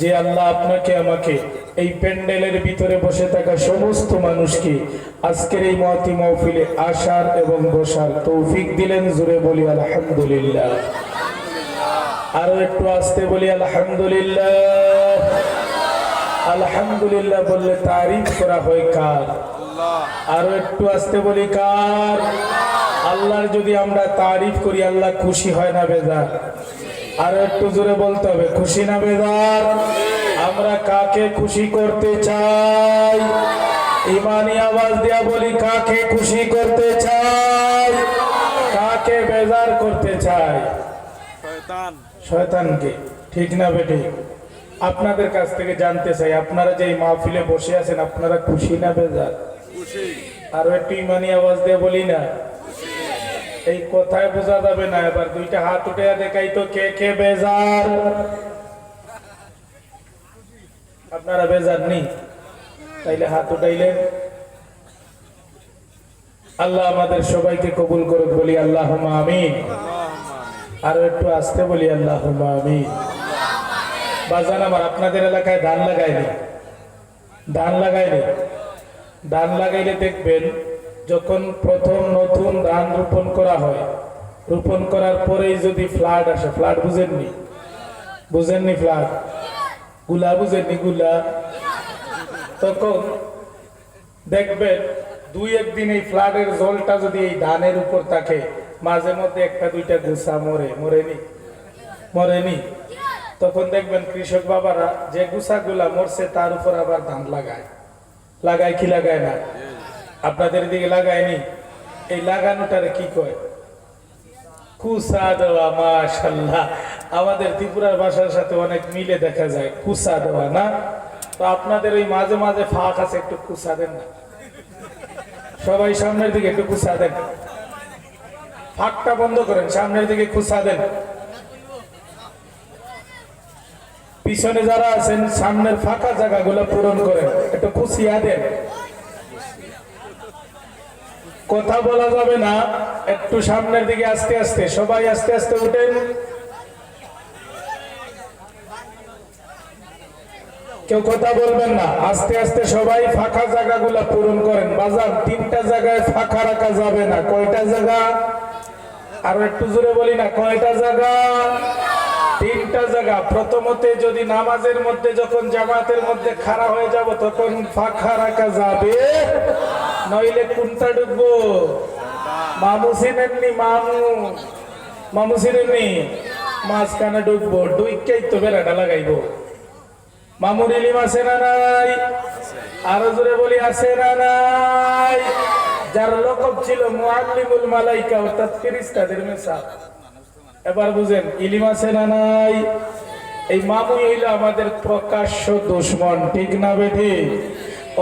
যে আল্লাহ আপনাকে, আমাকে এই প্যান্ডেলের ভিতরে বসে থাকা সমস্ত মানুষকে আজকের এই মহাতি মহফিলে আসার এবং বসার তৌফিক দিলেন জুড়ে বলি আলহামদুলিল্লাহ। আরও একটু আসতে বলি আলহামদুলিল্লাহ। আলহামদুলিল্লাহ বললে তারিফ করা হয় কার? আরও একটু আসতে বলি কার? আল্লাহর যদি আমরা তারিফ করি, আল্লাহ খুশি হয় না বেজার। আরও একটু জোরে বলতে হবে খুশি না বেজার আমরা কাকে খুশি করতে চাই? ইমানি আওয়াজ দিয়া বলি কাকে খুশি করতে চাই? কাকে বেজার করতে চাই? শয়তান। শয়তানকে। ঠিক না বেটি? আপনাদের কাছ থেকে জানতে চাই আপনারা যে এই মাহফিলে বসে আছেন আপনারা খুশি না বেজার? খুশি। আরও একটু ইমানি আওয়াজ দিয়ে বলি না? এই কথায় বোঝা যাবে না, এবার দুইটা হাত উঠে দেখাই তো কে কে বেজার। আপনারা বেজার নেই, তাইলে হাত উঠাইলেন। আল্লাহ আমাদের সবাইকে কবুল করুক, বলি আল্লাহ আমি আরও একটু আসতে বলি আল্লাহ আমিন। বাজান আমার, আপনাদের এলাকায় ধান লাগায়নি ধান লাগায়নি ধান লাগাইলে দেখবেন যখন প্রথম নতুন ধান রোপণ করা হয়, রোপণ করার পরেই যদি ফ্লাড আসে, ফ্লাড বুঝেননি? বুঝেননি ফ্লাড? গুলা বুঝেননি, গুলা? তখন দেখবেন দুই একদিন এই ফ্লাডের জলটা যদি এই ধানের উপর থাকে, মাঝে মধ্যে একটা, দুইটা গুসা মরে, মরেনি? মরেনি? তখন দেখবেন কৃষক বাবারা যে গুসাগুলা মরছে, তার উপর আবার ধান লাগায়। লাগায় কি লাগায় না? আপনাদের দিকে লাগায়নি এই লাগানোটারে কি কয়? কুসা দেওয়া মাশাল্লাহ। আমাদের ত্রিপুরার ভাষার সাথে অনেক মিলে দেখা যায় কুসা দেওয়া না? তো আপনাদের ওই মাঝে মাঝে ফাঁক আছে, একটু কুসা দেন না। সবাই সামনের দিকে একটু কুসা দেন ফাঁকটা বন্ধ করেন, সামনের দিকে কুসা দেন পিছনে যারা আছেন, সামনের ফাঁকা জায়গাগুলো পূরণ করেন, একটু খুশিয়া দেন। কথা বলা যাবে না। একটু সামনের দিকে আস্তে আস্তে, সবাই আস্তে আস্তে উঠেন। কেউ কথা বলবেন না, আস্তে আস্তে সবাই ফাঁকা জায়গাগুলো পূরণ করেন। বাজার তিনটা জায়গায় ফাঁকা রাখা যাবে না। কয়টা জায়গা? আরও একটু জোরে বলি না, কয়টা জায়গা? তিনটা জায়গা। প্রথমতে যদি নামাজের মধ্যে যখন জামাতের মধ্যে খাড়া হয়ে যাব, তখন ফাঁকা রাখা যাবে। নইলে কোনটা ঢুকবো মামু চিনেননি মামু। মামু চিনেননি মাঝখানে ঢুকবো ডুইকেই তো বেড়াটা লাগাইবো। মামুর ইলিম আছে না নাই? আরও জোরে বলি, আছে না নাই? যার লকব ছিল মুআল্লিমুল মালাইকা, অর্থাৎ ফেরেশতাদের মেসাব। এবার বুঝেন, ইলিম আছে না নাই? এই মামুই হইল আমাদের প্রকাশ্য দুশ্মন, ঠিক না বেঠি?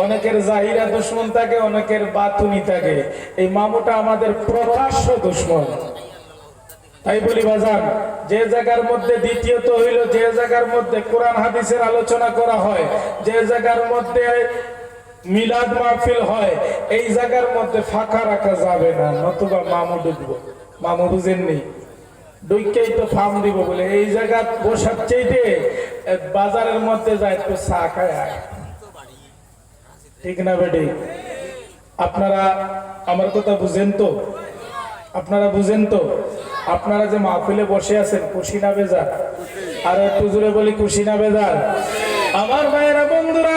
অনেকের জাহিরা দুশ্মন থাকে, অনেকের বাতুনি থাকে। এই মামুটা আমাদের প্রকাশ্য দুশ্মন। তাই বলি, বাজান, যে জায়গার মধ্যে দ্বিতীয়ত হইল, যে জায়গার মধ্যে কোরআন হাদিসের আলোচনা করা হয়, যে জায়গার মধ্যে মিলাদ মাহফিল হয়, এই জায়গার মধ্যে ফাঁকা রাখা যাবে না, নতুবা মামু ডুববো। মামু বুঝেননি? ডুইকেই তো ফার্ম দিব বলে। এই জায়গা বসার চাইতে বাজারের মধ্যে যায় একটু চা খায় ঠিক না বেটি? আপনারা আমার কথা বুঝেন তো? আপনারা বুঝেন তো? আপনারা যে মাহফিলে বসে আছেন, খুশি না বেজার? আর একটু জোরে বলি, খুশি বেজার? আমার ভাইয়েরা, বন্ধুরা,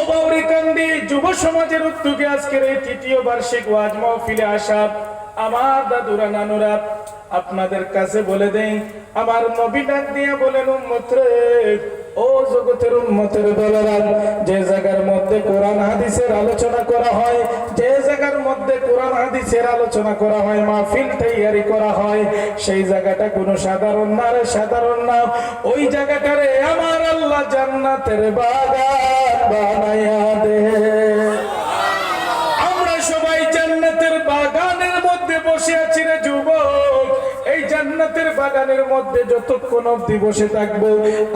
অবাউরি কান্দি যুব সমাজের উদ্যোগে আজকের এই তৃতীয় বার্ষিক ওয়াজ মাহফিলে আসা আমার দাদুরা, নানুরা আপনাদের কাছে বলে দেই, আমার নবী ডাক দিয়ে বলেন উম্মত রে ও জগতের উন্মতের দলেরা, যে জায়গার মধ্যে কোরআন, হাদিসের আলোচনা করা হয়, যে জায়গার মধ্যে কোরআন, হাদিসের আলোচনা করা হয়, মাহফিল তৈয়ারি করা হয়, সেই জায়গাটা কোনো সাধারণ না রে, সাধারণ না। ওই জায়গাটারে আমার আল্লাহ জান্নাতের বাগান বানাইয়া দে। আমরা সবাই জান্নাতের বাগানের মধ্যে বসে আছি রে যুবক এই জান্নাতের বাগান ময়দানের মধ্যে যতক্ষণ অব্দি বসে থাকব,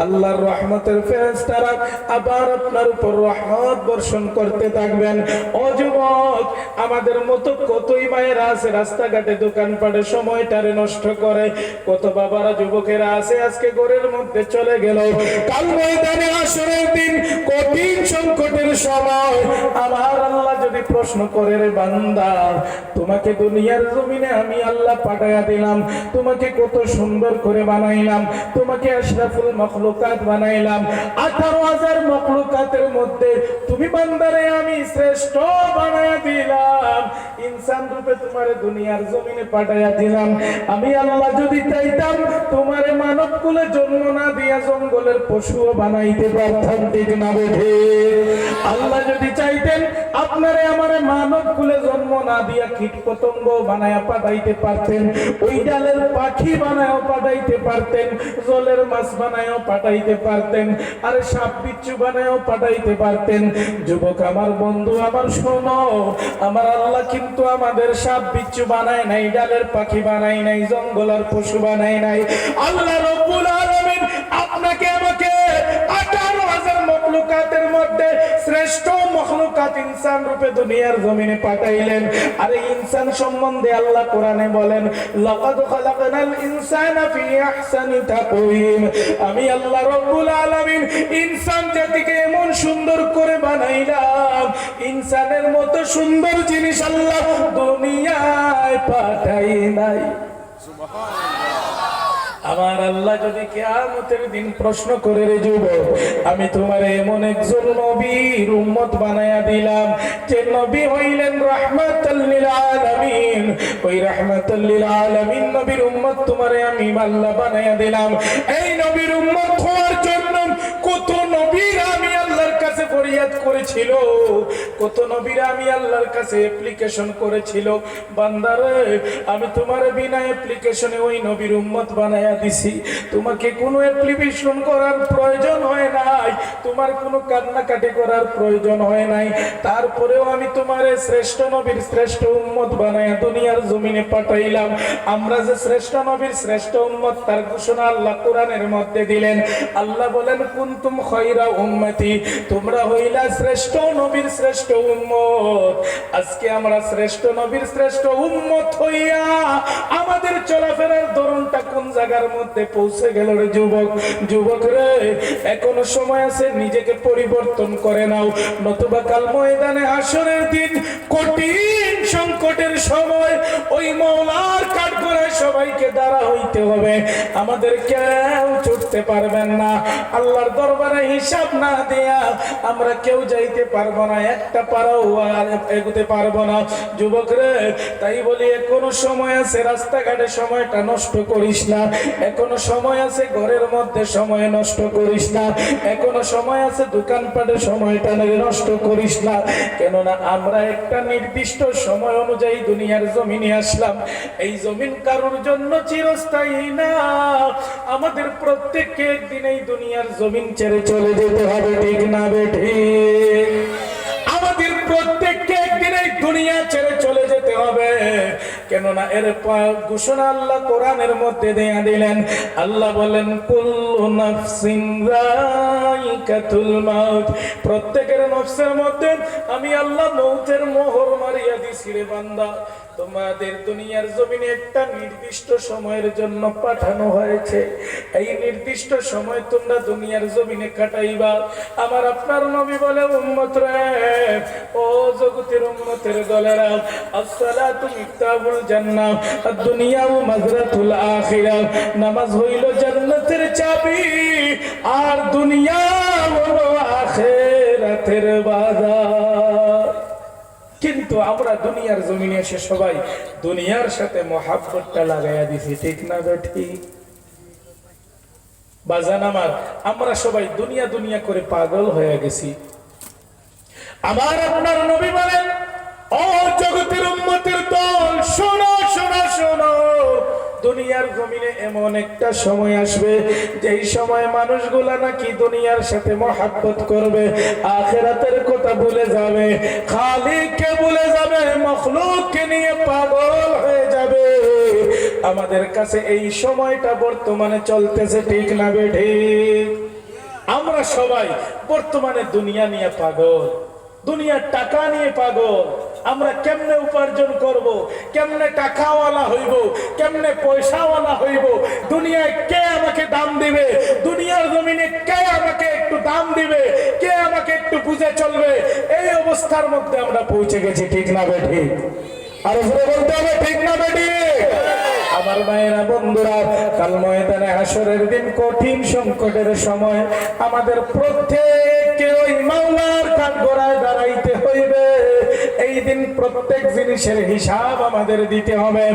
আল্লাহর রহমতের ফেরেশতারা আবার আপনার উপর রহমত বর্ষণ করতে থাকবেন। ও যুবক, আমাদের মতো কতই মায়েরা আছে রাস্তাঘাটে, দোকানপাটে সময়টারে নষ্ট করে। কত বাবারা, যুবকেরা আছে আজকে ঘরের মধ্যে চলে গেল। কাল ময়দানে আসরের দিন, কঠিন সংকটের সময়। আমার আল্লাহ যদি প্রশ্ন করে রে বান্দা, তোমাকে দুনিয়ার জমিনে আমি আল্লাহ পাঠাইয়া দিলাম, তোমাকে কত সুন্দর করে বানাইলাম। তোমাকে আশরাফুল মখলুকাত বানাইলাম। আঠারো হাজার মখলুকাতের মধ্যে তুমি বান্দারে আমি শ্রেষ্ঠ বানাইয়া দিলাম। ইনসান রূপে তোমার দুনিয়ার জমিনে পাঠাইয়া দিলাম। আমি আল্লাহ যদি চাইতাম, তোমার মানব কুলে জন্ম না দিয়া জঙ্গলের পশুও বানাইতে পারতাম, ঠিক না বেঠে আল্লাহ যদি চাইতেন, আপনারে আমারে মানব কুলে জন্ম না দিয়া কীট পতঙ্গ বানায়া পাঠাইতে পারতেন। ওই ডালের পাখি বানায়ও পাঠাইতে পারতেন, জলের মাছ বানায়ও পাঠাইতে পারতেন, আরে সাপ বিচ্ছু বানায়ও পাঠাইতে পারতেন। যুবক, আমার বন্ধু, আমার শোনো, আমার আল্লাহ কিন্তু আমাদের সাপ বিচ্ছু বানায় নাই, ডালের পাখি বানায় নাই, জঙ্গলের পশু বানায় নাই। আল্লাহ রব্বুল আলামিন আপনাকে, আমাকে আঠারো হাজার মখলুকাতের মধ্যে শ্রেষ্ঠ মখলুকাত ইনসান রূপে দুনিয়ার জমিনে পাঠাইলেন। আরে ইনসান সম্বন্ধে আল্লাহ কোরআনে বলেন, লাকাদ খালাকনাল ইনসানা ফি আহসানি তাকওয়িম। আমি আল্লাহ রব্বুল আলামিন ইনসান জাতিকে এমন সুন্দর করে বানাইলাম, ইনসানের মতো সুন্দর জিনিস আল্লাহ দুনিয়ায় পাঠাই নাই। আমার আল্লাহ যদি কেয়ামতের দিন প্রশ্ন করে রে যুব আমি তোমার এমন একজন নবীর উম্মত বানায়া দিলাম যে নবী হইলেন রাহমাতাল্লিল আলামিন। ওই রাহমাতাল্লিল আলামিন নবীর উম্মত তোমারে আমি আল্লাহ বানায়া দিলাম। এই নবীর উম্মত হওয়ার জন্য কত নবীর আমি ফরিয়াদ করেছিল। কত নবীর আমি আল্লাহর কাছে অ্যাপ্লিকেশন করেছিল। বান্দারে, আমি তোমার বিনা অ্যাপ্লিকেশনে ওই নবীর উম্মত বানায়া দিছি। তোমাকে কোনো অ্যাপ্লিকেশন করার প্রয়োজন হয় নাই। তোমার কোনো কান্নাকাটি করার প্রয়োজন হয় নাই। তারপরেও আমি তোমার শ্রেষ্ঠ নবীর শ্রেষ্ঠ উম্মত বানায়া দুনিয়ার জমিনে পাঠাইলাম। আমরা যে শ্রেষ্ঠ নবীর শ্রেষ্ঠ উম্মত, তার ঘোষণা আল্লাহ কোরআনের মধ্যে দিলেন। আল্লাহ বলেন, কুনতুম খয়রা উম্মতি। তোমরা হইলা শ্রেষ্ঠ নবীর শ্রেষ্ঠ উম্মত। আজকে আমরা শ্রেষ্ঠ নবীর শ্রেষ্ঠ উম্মত হইয়া আমাদের চলাফেরার ধরনটা কোন জায়গার মধ্যে পৌঁছে গেল রে যুবক? যুবক রে, এখনও সময় আছে, নিজেকে পরিবর্তন করে নাও। নতুবা কাল ময়দানে আসরের দিন, কঠিন সংকটের সময় ওই মৌলার কাঠ করে সবাইকে দাঁড়া হইতে হবে। আমাদের কেউ ছুটতে পারবেন না। আল্লাহর দরবারে হিসাব না দেয়া আমরা কেউ যাইতে পারব না, একটা আর এগোতে পারব না। যুবক রে তাই বলি, এখনও সময় আছে, রাস্তাঘাটে সময়টা নষ্ট করিস না। এখনও সময় আছে, ঘরের মধ্যে সময় নষ্ট করিস না। এখনও সময় আছে, দোকানপাটে সময়টা নষ্ট করিস না। কেননা আমরা একটা নির্দিষ্ট সময় অনুযায়ী দুনিয়ার জমিনে আসলাম। এই জমিন কারোর জন্য চিরস্থায়ী না। আমাদের প্রত্যেককে একদিন এই দুনিয়ার জমিন ছেড়ে চলে যেতে হবে, ঠিক না বেঠি আমাদের প্রত্যেককে একদিন এই দুনিয়া ছেড়ে চলে যেতে হবে। কেননা এর ঘোষণা আল্লাহ কোরআনের মধ্যে দেয়া দিলেন। আল্লাহ বলেন প্রত্যেকের নফসের মধ্যে আমি আল্লাহ মৌতের মোহর মারিয়া দিছি রে বান্দা। তোমাদের দুনিয়ার জমিনে একটা নির্দিষ্ট সময়ের জন্য পাঠানো হয়েছে। এই নির্দিষ্ট সময় তোমরা দুনিয়ার জমিনে কাটাইবা। আমার আপনার নবী বলে, উম্মত রে, ও জগতের উম্মতের দলেরা নামাজ হইল চাবি, আর বাজার। কিন্তু আমরা দুনিয়ার জমিনে এসে সবাই দুনিয়ার সাথে মহাব্বতটা লাগাইয়া দিছি, ঠিক না ঠিক? বাজান আমার, আমরা সবাই দুনিয়া দুনিয়া করে পাগল হয়ে গেছি। আমার আপনার নবী বলেন এমন একটা সময় আসবে সময় নাকি দুনিয়ার সাথে করবে যাবে নিয়ে হয়ে যাবে। আমাদের কাছে এই সময়টা বর্তমানে চলতেছে, ঠিক না বেঠে আমরা সবাই বর্তমানে দুনিয়া নিয়ে পাগল। দুনিয়ার টাকা নিয়ে পাগল। আমরা কেমনে উপার্জন করব? কেমনে টাকাওয়ালা হইব? কেমনে পয়সাওয়ালা হইব? দুনিয়ায় কে আমাকে দাম দিবে? দুনিয়ার জমিনে কে আমাকে একটু দাম দিবে? কে আমাকে একটু বুঝে চলবে? এই অবস্থার মধ্যে আমরা পৌঁছে গেছি, ঠিক না বেঠি আর বলতে হবে, ঠিক না বেঠি আমার মায়েরা, বন্ধুরা, কাল ময়দানে আসরের দিন কঠিন সংকটের সময় আমাদের প্রত্যেককে ওই মাওলার কাঠ গড়ায় দাঁড়াইতে হইবে। এই প্রত্যেক জিনিসের হিসাব আমাদের দিতে হবে।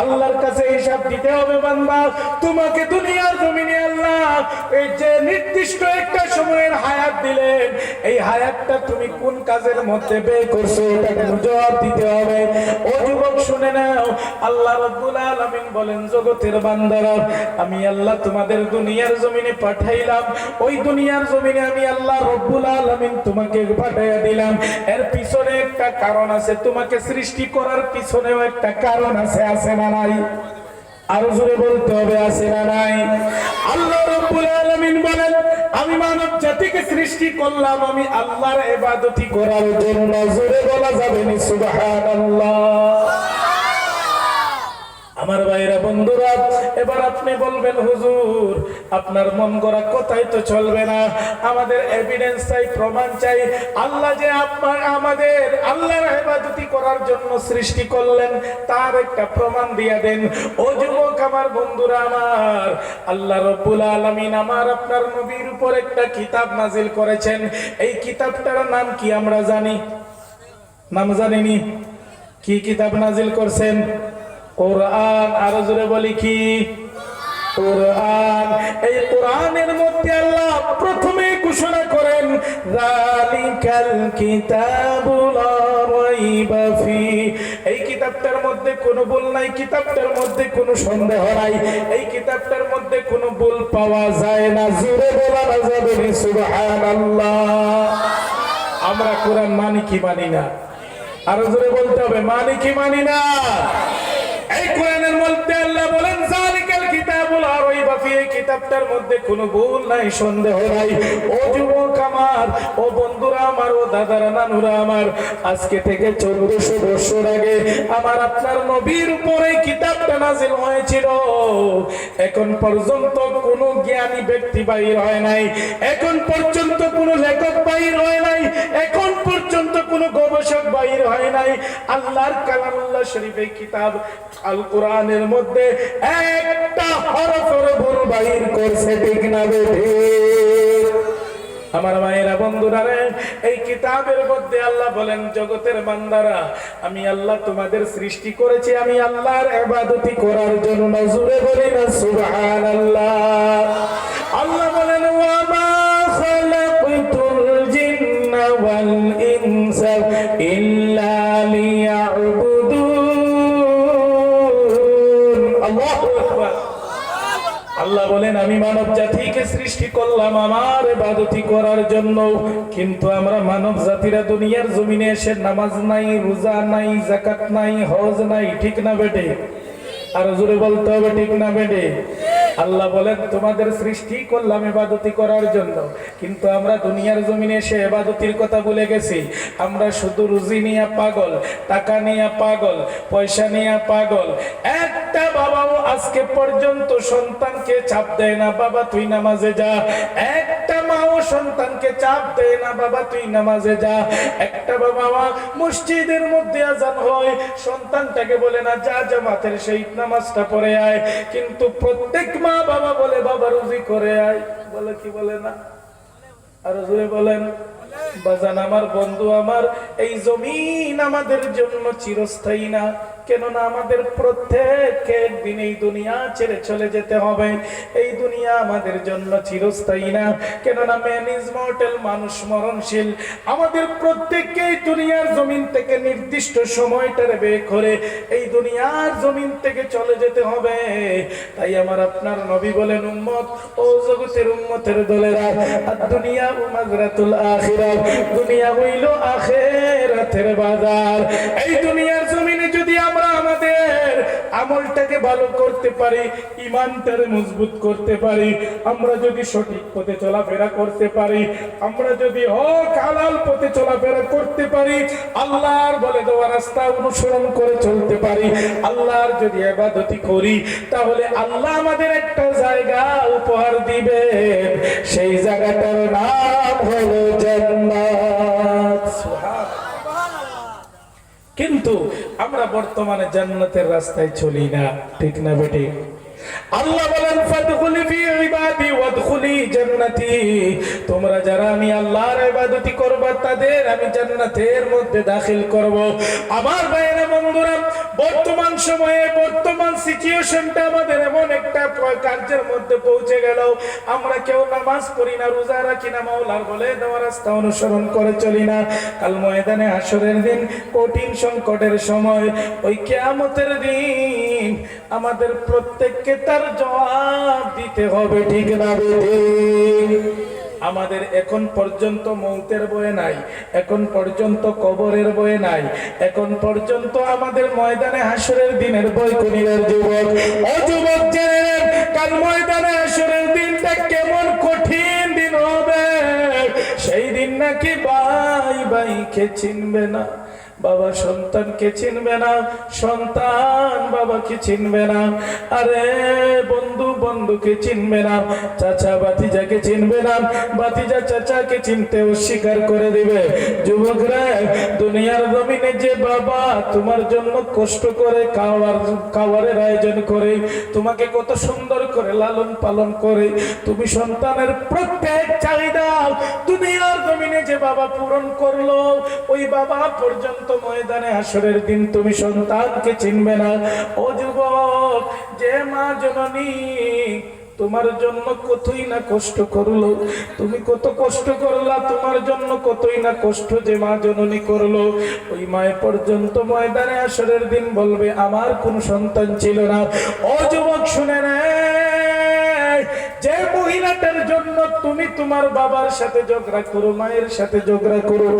আল্লাহর কাছে হিসাব দিতে হবে বান্দা। তোমাকে দুনিয়ার জমিনে আল্লাহ এই যে নির্দিষ্ট একটা সময়ের হায়াত দিলেন, এই হায়াতটা তুমি কোন কাজের মধ্যে ব্যয় করছ এটা জবাব দিতে হবে। ও যুবক, শুনে নাও। আল্লাহ রব্বুল আলামিন বলেন, জগতের বান্দারা, আমি আল্লাহ তোমাদের দুনিয়ার জমিনে পাঠাইলাম। ওই দুনিয়ার জমিনে আমি আল্লাহ রব্বুল আলামিন তোমাকে পাঠাইয়া দিলাম। এর পিছনে একটা কারণ আছে, তোমাকে সৃষ্টি করার পিছনেও একটা কারণ আছে আছে না নাই? আরও জোরে বলতে হবে, আছে না নাই? আল্লাহ রব্বুল আলামিন বলেন, আমি মানব জাতিকে সৃষ্টি করলাম, আমি আল্লাহর ইবাদতি করার জন্য। জোরে বলা যাবে না, সুবহানাল্লাহ। আমার ভাইরা বন্ধুরা, এবার আপনি বলবেন, হুজুর, আপনার মন গড়া কথাই তো চলবে না। আমাদের এভিডেন্স চাই, প্রমাণ চাই। আল্লাহ যে আপনার, আমাদের আল্লাহর হেফাজতি করার জন্য সৃষ্টি করলেন, তার একটা প্রমাণ দিয়ে দেন। ও যুবক আমার বন্ধুরা আমার, আল্লাহ রব্বুল আলামিন আমার আপনার নবীর উপর একটা কিতাব নাজিল করেছেন। এই কিতাবটার নাম কি আমরা জানি? নাম জানিনি। কি কিতাব নাজিল করছেন? কোরআন আরও জোরে বলি কি? কোরআন। এই কোরআনের মধ্যে আল্লাহ প্রথমে ঘোষণা করেন, যালিকাল কিতাবুল রাইবা ফি। এই কিতাবটার মধ্যে কোনো ভুল নাই, কিতাবটার মধ্যে কোনো সন্দেহ নাই। এই কিতাবটার মধ্যে কোনো ভুল পাওয়া যায় না। জোরে বলা না যাবে সুবহানাল্লাহ। আমরা কোরআন মানি কি মানি না? আরও জোরে বলতে হবে, মানি কি মানি না? এই কোরআনের মধ্যে আল্লাহ বলেন এই কিতাবটার মধ্যে কোনো ভুল নাই, সন্দেহ নাই। ও যুবক আমার, ও বন্ধুরা আমার, ও দাদারা, নানুরা আমার, আজকে থেকে 1400 বছর আগে আমার আপনার নবীর উপরে কিতাবটা নাযিল হয়েছিল। এখন পর্যন্ত কোনো জ্ঞানী ব্যক্তি বাইর হয় নাই। এখন পর্যন্ত কোনো লেখক বাইর হয় নাই। এখন পর্যন্ত কোনো গবেষক বাইর হয় নাই। আল্লাহর কালামুল্লাহ শরীফের কিতাব আল কোরআনের মধ্যে একটা হরফের ভুল বাইর করছে ঠিক না আমার মায়েরা বন্ধুরা এই কিতাবের মধ্যে আল্লাহ বলেন, জগতের বান্দারা, আমি আল্লাহ তোমাদের সৃষ্টি করেছি, আমি আল্লাহর ইবাদতি করার জন্য জুড়ে বলি না, সুবহানাল্লাহ। আল্লাহ আল্লাহ বলেন ওয়া মা খালাকতুল জিন্না ওয়াল ইনসা ইল্লা লিয়াবুদুন। আল্লাহু আকবার। আল্লাহ বলেন, আমি মানব জাতিকে সৃষ্টি করলাম আমার ইবাদতি করার জন্য। কিন্তু আমরা মানব জাতিরা দুনিয়ার জমিনে এসে নামাজ নাই, রোজা নাই, যাকাত নাই, হজ নাই, ঠিক না বেটে? আর জোরে বলতে হবে, ঠিক না বেটে? আল্লাহ বলেন, তোমাদের সৃষ্টি করলাম এবাদতি করার জন্য, কিন্তু আমরা দুনিয়ার জমিনে এসে এবাদতির কথা ভুলে গেছি। আমরা শুধু রুজি নিয়ে পাগল, টাকা নিয়ে পাগল, পয়সা নিয়ে পাগল। একটা বাবাও আজকে পর্যন্ত সন্তানকে চাপ দেয় না, বাবা, তুই নামাজে যা। একটা মাও সন্তানকে চাপ দেয় না, বাবা, তুই নামাজে যা। একটা বাবা মা মসজিদের মধ্যে আজান হয়, সন্তানটাকে বলে না, যা জামাতের সেই নামাজটা পড়ে আয়। কিন্তু প্রত্যেক মা বাবা বলে বাবা রুজি করে আয়। বলে কি বলে না? আর জুড়ে বলেন। বাজান আমার বন্ধু আমার, এই জমিন আমাদের জন্য চিরস্থায়ী না। কেননা আমাদের প্রত্যেককে একদিন এই দুনিয়া ছেড়ে চলে যেতে হবে। এই দুনিয়া আমাদের জন্য চিরস্থায়ী না। কেননা ম্যান ইজ মানুষ মরণশীল। আমাদের প্রত্যেককে এই দুনিয়ার জমিন থেকে নির্দিষ্ট সময়টারে বের করে এই দুনিয়ার জমিন থেকে চলে যেতে হবে। তাই আমার আপনার নবী বলেন, উম্মত, ও জগতের উম্মতের দলেরা দুনিয়া উমাজরাতুল আখিরাত দুনিয়া হইল আখিরাতের বাজার। এই দুনিয়ার জমিনে যদি আমরা আমাদের আমলটাকে ভালো করতে পারি ইমানটারে মজবুত করতে পারি, আমরা যদি সঠিক পথে চলাফেরা করতে পারি, আমরা যদি হক হালাল পথে চলাফেরা করতে পারি, আল্লাহর বলে দেওয়া রাস্তা অনুসরণ করে চলতে পারি, আল্লাহর যদি আবাদতি করি, তাহলে আল্লাহ আমাদের একটা জায়গা উপহার দিবে সেই জায়গাটার নাম হলো কিন্তু আমরা বর্তমানে জান্নাতের রাস্তায় চলি না ঠিক না বেটি? আল্লাহ বলেন, ফাদখুলি ফি ইবাদি ওয়াদখুলি তোমরা যারা আমি আল্লাহর ইবাদতি করবা, তাদের আমি জান্নাতের মধ্যে দাখিল করব। আমার বন্ধুরা, বর্তমান সময়ে, বর্তমান সিচুয়েশনটা আমাদের এমন একটা কার্যের মধ্যে পৌঁছে গেল। আমরা কেউ নামাজ পড়ি না, রোজা রাখি না, মাওলার বলে দেওয়া রাস্তা অনুসরণ করে চলি না। কাল ময়দানে হাসরের দিন, কঠিন সংকটের সময়, ওই কেয়ামতের দিন আমাদের প্রত্যেককে তার জবাব দিতে হবে, ঠিক না আমাদের এখন পর্যন্ত মৌতের বয়ে নাই, এখন পর্যন্ত কবরের বয়ে নাই, এখন পর্যন্ত আমাদের ময়দানে হাসরের দিনের বই কুনিরের যুবক। ও যুবক কাল ময়দানে হাসরের দিনটা কেমন কঠিন দিন হবে। সেই দিন নাকি ভাই ভাইকে চিনবে না? বাবা সন্তানকে চিনবে না, সন্তান বাবাকে চিনবে না। আরে বন্ধু বন্ধুকে চিনবে না, চাচা বাতিজাকে চিনবে না বাতিজা চাচাকে চিনতে অস্বীকার করে দিবে। যুবকরা, দুনিয়ার জমিনে যে বাবা তোমার জন্য কষ্ট করে খাওয়ার, খাওয়ারের আয়োজন করে, তোমাকে কত সুন্দর করে লালন পালন করে, তুমি সন্তানের প্রত্যেক চাহিদা দুনিয়ার জমিনে যে বাবা পূরণ করল, ওই বাবা পর্যন্ত ময়দানে আসরের দিন তুমি সন্তানকে চিনবে না। ও যুবক, যে মা জননী, তোমার জন্য কতই না কষ্ট করল, তুমি কত কষ্ট করলা, তোমার জন্য কতই না কষ্ট যে মা জননী করল। ওই মায়ের পর্যন্ত ময়দানে আসরের দিন বলবে, আমার কোন সন্তান ছিল না। ও যুবক, শুনে নেয় যে মহিলাটার জন্য তুমি তোমার বাবার সাথে ঝগড়া করো, মায়ের সাথে ঝগড়া করো,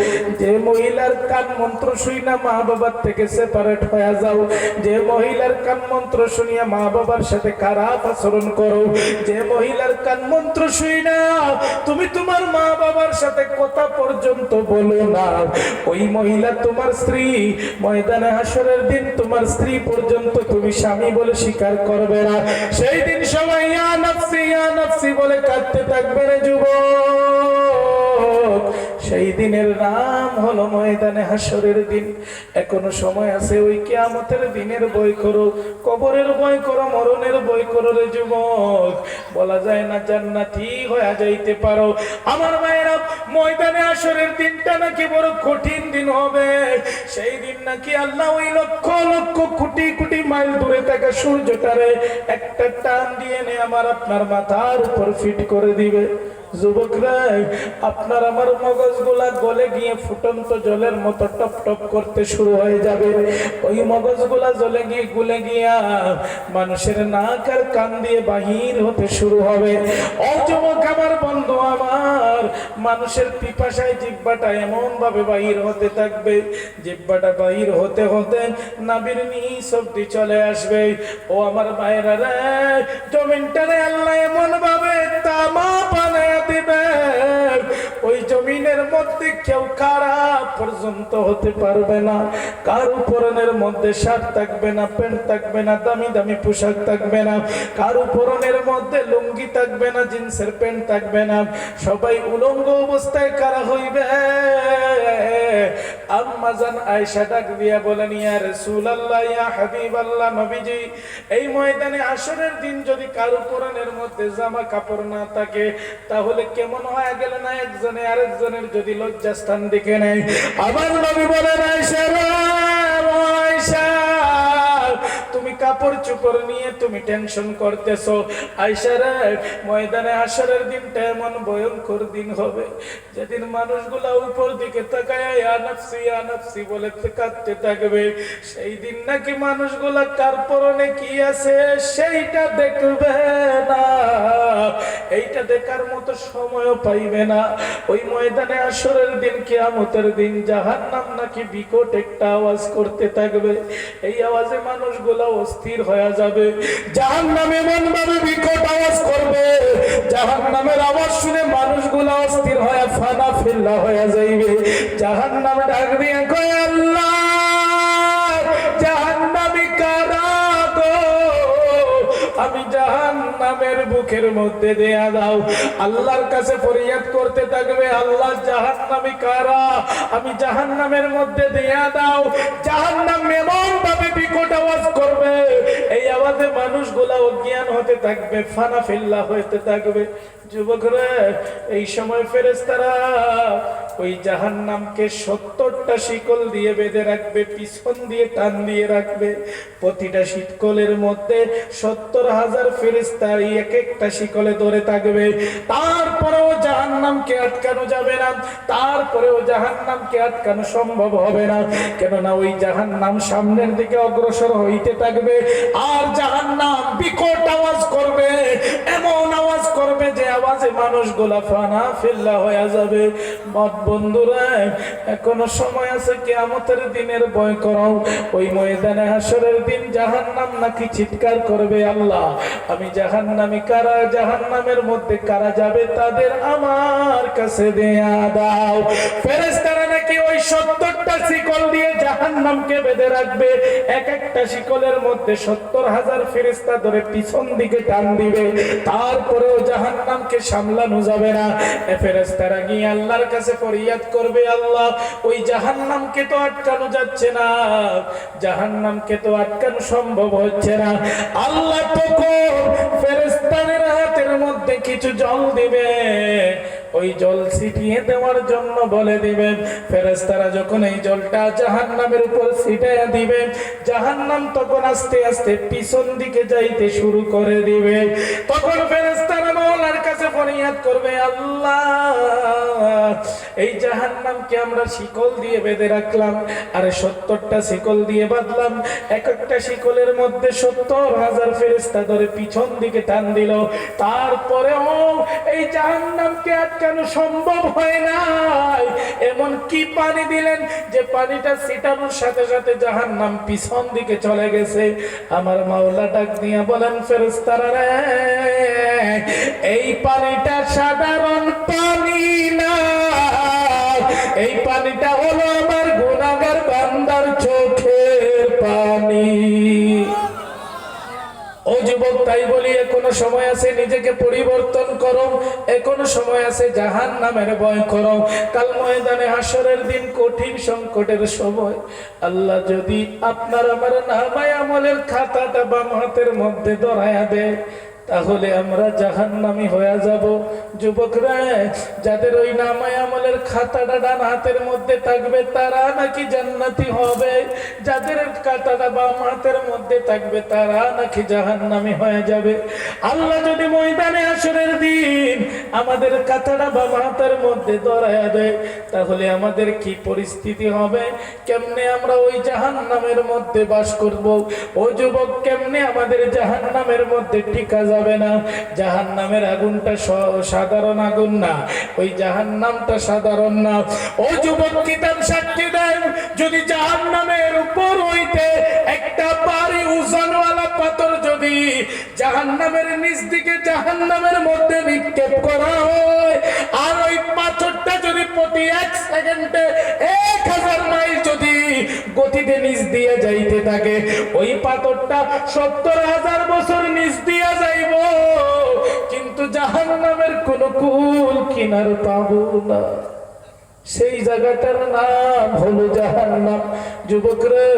যে মহিলার কান মন্ত্র শুই না, মা বাবার থেকে সেপারেট হয়ে যাও। যে মহিলার কান মন্ত্র শুনিয়া মা বাবার সাথে খারাপ আচরণ করো, যে মহিলার কান মন্ত্র শুই না, তুমি তোমার মা বাবার সাথে কথা পর্যন্ত বলো না। ওই মহিলা তোমার স্ত্রী, ময়দানে হাসরের দিন তোমার স্ত্রী পর্যন্ত তুমি স্বামী বলে স্বীকার করবে না। সেই দিন সবাই, ইয়া নাফসি, ইয়া নাফসি বলে কাঁদতে থাকবে রে যুবক। সেই দিনের নাম হলো ময়দানে হাসরের দিন। এখনও সময় আছে ওই কিয়ামতের দিনের বই করো, কবরের বই করো, মরণের বই করো রে যুবক। বলা যায় না জান্নাতি হয়ে যাইতে পারো। আমার মায়েরা, ময়দানে আসরের দিনটা নাকি বড় কঠিন দিন হবে। সেই দিন নাকি আল্লাহ ওই লক্ষ লক্ষ কোটি কোটি মাইল দূরে থাকা সূর্যটারে একটা টান দিয়ে নে আমার আপনার মাথার উপর ফিট করে দিবে। আপনার আমার মগজগুলা গলে গিয়ে ফুটন্ত জলের মতো টপ টপ করতে শুরু হয়ে যাবে। ওই মগজগুলা জলে গিয়ে গুলে গিয়া মানুষের নাক আর কান দিয়ে বাহির হতে শুরু হবে। ও যুবক আমার বন্ধু আমার, মানুষের পিপাসায় জিব্বাটা এমন ভাবে বাহির হতে থাকবে, জিব্বাটা বাহির হতে হতে নাবির নিচ অব্দি চলে আসবে। ও আমার ভাইরা রে, জমিনটারে আল্লাহ এমন ভাবে তামা বানায় দিবে ওই জমিনের মধ্যে কেউ কারা পর্যন্ত হতে পারবে না। কারও পরনের মধ্যে শার্ট থাকবে না, প্যান্ট থাকবে না, দামি দামি পোশাক থাকবে না, কারও পরনের মধ্যে লুঙ্গি থাকবে না, জিন্সের প্যান্ট থাকবে না, সবাই উলঙ্গ অবস্থায় কারা হইবে? আম্মাজান আয়েশা ডাক দিয়া বলেন ইয়া রাসূলুল্লাহ, ইয়া হাবিবাল্লাহ নবীজি, এই ময়দানে আসরের দিন যদি কারও কোরআনের মধ্যে জামা কাপড় না থাকে, তাহলে কেমন হয়ে গেল না একজনে আরেকজনের যদি লজ্জাস্থান দেখে নেয়? আবার নবী বলেন, আয়েশা আয়েশা। কাপড় চোপড় নিয়ে তুমি টেনশন করতেছো। আইসারে ময়দানে আসরের দিনটা এমন ভয়ঙ্কর দিন হবে। যেদিন মানুষগুলা উপর দিকে তাকায় আনাফসি আনাফসি বলে কাঁদতে থাকবে। সেই দিন নাকি মানুষগুলা কার পরনে কি আছে সেইটা দেখবে না। এইটা দেখার মতো সময়ও পাইবে না। ওই ময়দানে আসরের দিন, কিয়ামতের দিন জাহান নাম নাকি বিকট একটা আওয়াজ করতে থাকবে। এই আওয়াজে মানুষগুলা অস্থির হয়ে যাবে। জাহান নাম এমন বিকট আওয়াজ করবে। জাহান নামের আওয়াজ শুনে মানুষগুলা অস্থির হয়ে ফানা ফিল্লা হয়ে যাইবে। জাহান নাম ডাক দিয়ে কয়, আল্লাহ আমি বুকের মধ্যে দেয়া দাও। আল্লাহর কাছে ফরিয়াদ করতে থাকবে, আল্লাহ জাহান নামি কারা? আমি জাহান নামের মধ্যে দেয়া দাও। জাহান নাম এমন ভাবে বিকট হতে থাকবে ফানা ফিল্লা হতে থাকবে। যুবকরা, এই সময় ফেরেস্তারা ওই জাহান নামকে সত্তরটা শিকল দিয়ে বেঁধে রাখবে, পিছন দিয়ে টান দিয়ে রাখবে। প্রতিটা মধ্যে সত্তর হাজার এক একটা শিকলে ধরে থাকবে। তারপরেও জাহান নামকে আটকানো যাবে না, তারপরেও জাহান নামকে আটকানো সম্ভব হবে না। কেননা ওই জাহান নাম সামনের দিকে অগ্রসর হইতে থাকবে, আর জাহান নাম বিকট আওয়াজ করবে, এমন আওয়াজ করবে যে আওয়াজে মানুষ গোলা ফানা ফিল্লা হয়ে যাবে। মত বন্ধুরা, এখনও সময় আছে কেয়ামতের দিনের ভয় করো। ওই ময়দানে হাসরের দিন জাহান নাম নাকি চিৎকার করবে আল্লাহ। আমি জাহান নামি কারা? জাহান নামের মধ্যে কারা যাবে? তাদের আমার কাছে দেয়া দাও। ফেরেস্তারা নাকি ওই সত্তরটা শিকল দিয়ে জাহান নামকে বেঁধে রাখবে? এক একটা শিকলের মধ্যে সত্তর হাজার ফেরেস্তা ধরে পিছন দিকে টান দিবে। তারপরেও জাহান নামকে সামলানো যাবে না। ফেরেস্তারা গিয়ে আল্লাহর কাছে ফরিয়াদ করবে, আল্লাহ, ওই জাহান নামকে তো আটকানো যাচ্ছে না। জাহান নামকে তো আটকানো সম্ভব হচ্ছে না। আল্লাহ তখন ফেরেস্তানের হাতের মধ্যে কিছু জল দিবে। ওই জল ছিটিয়ে দেওয়ার জন্য বলে দিবেন। ফেরেস্তারা যখন এই জলটা জাহান নামের উপর ছিটাইয়া দিবে জাহান নাম তখন আস্তে আস্তে পিছন দিকে যাইতে শুরু করে দিবে। তখন ফেরেস্তারা মৌলার কাছে ফরিয়াদ করবে, আল্লাহ, এই জাহান নামকে আমরা শিকল দিয়ে বেঁধে রাখলাম, আরে সত্তরটা শিকল দিয়ে বাঁধলাম। এক একটা শিকলের মধ্যে সত্তর হাজার ফেরেস্তা ধরে পিছন দিকে টান দিল। তারপরেও এই জাহান নামকে আটকানো সম্ভব হয় নাই? এমন কি পানি দিলেন যে পানিটা ছিটানোর সাথে সাথে জাহান নাম পিছন দিকে চলে গেছে? আমার মাওলা ডাক দিয়া বলেন ফেরেস্তারা রে, এই পানিটা সাধারণ পানি না। এই পানিটা হলো আমার গুণাগার তাই বলি এখনও সময় আছে নিজেকে পরিবর্তন করো এখনও সময় আছে জাহান নামের ভয় করো কাল ময়দানে হাসরের দিন কঠিন সংকটের সময়। আল্লাহ যদি আপনার আমার নামায় আমলের খাতাটা বাম হাতের মধ্যে ধরায়া দেয় তাহলে আমরা জাহান্নামি হয়ে যাব। যুবকরা, যাদের ওই নামায় আমলের খাতাটা ডান হাতের মধ্যে থাকবে, তারা নাকি জান্নাতি হবে? যাদের খাতাটা বাম হাতের মধ্যে থাকবে, তারা নাকি জাহান্নামি হয়ে যাবে? আল্লাহ যদি ময়দানে আসরের দিন আমাদের খাতাটা বাম হাতের মধ্যে ধরায়া দেয়, তাহলে আমাদের কি পরিস্থিতি হবে? কেমনে আমরা ওই জাহান্নামের মধ্যে বাস করব? ও যুবক, কেমনে আমাদের জাহান্নামের মধ্যে টিকা যাবে না। জাহান নামের আগুনটা সাধারণ আগুন না। ওই জাহান নামটা সাধারণ না। ও যুবক, কিতাব সাক্ষী দেন। যদি জাহান নামের উপর হইতে একটা বাড়ি উজানওয়ালা পাথর যদি জাহান নামের নিচ দিকে জাহান নামের মধ্যে নিক্ষেপ করা হয়, আর ওই পাথরটা প্রতি এক সেকেন্ডে এক হাজার মাইল যদি গতিতে নিচ দিয়ে যাইতে থাকে, ওই পাথরটা সত্তর হাজার বছর নিচ দিয়া যাইব। কিন্তু জাহান নামের কোন কুল কিনার পাবো না। সেই জায়গাটার নাম হলো জাহান্নাম। যুবক রে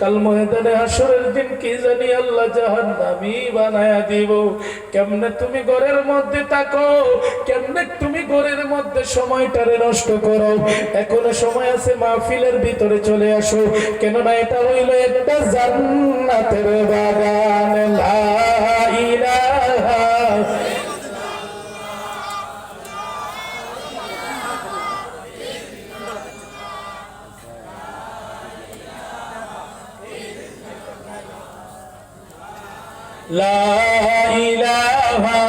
কাল ময়দানে হাসরের দিন কি জানি আল্লাহ জাহান্নামি বানায়া দিব। কেমনে তুমি ঘরের মধ্যে থাকো, কেমনে তুমি ঘরের মধ্যে সময়টারে নষ্ট করো? এখনও সময় আছে মাহফিলের ভিতরে চলে আসো। কেননা এটা হইল একটা জান্নাতের বাগান। লা ইলাহা লা ইলাহা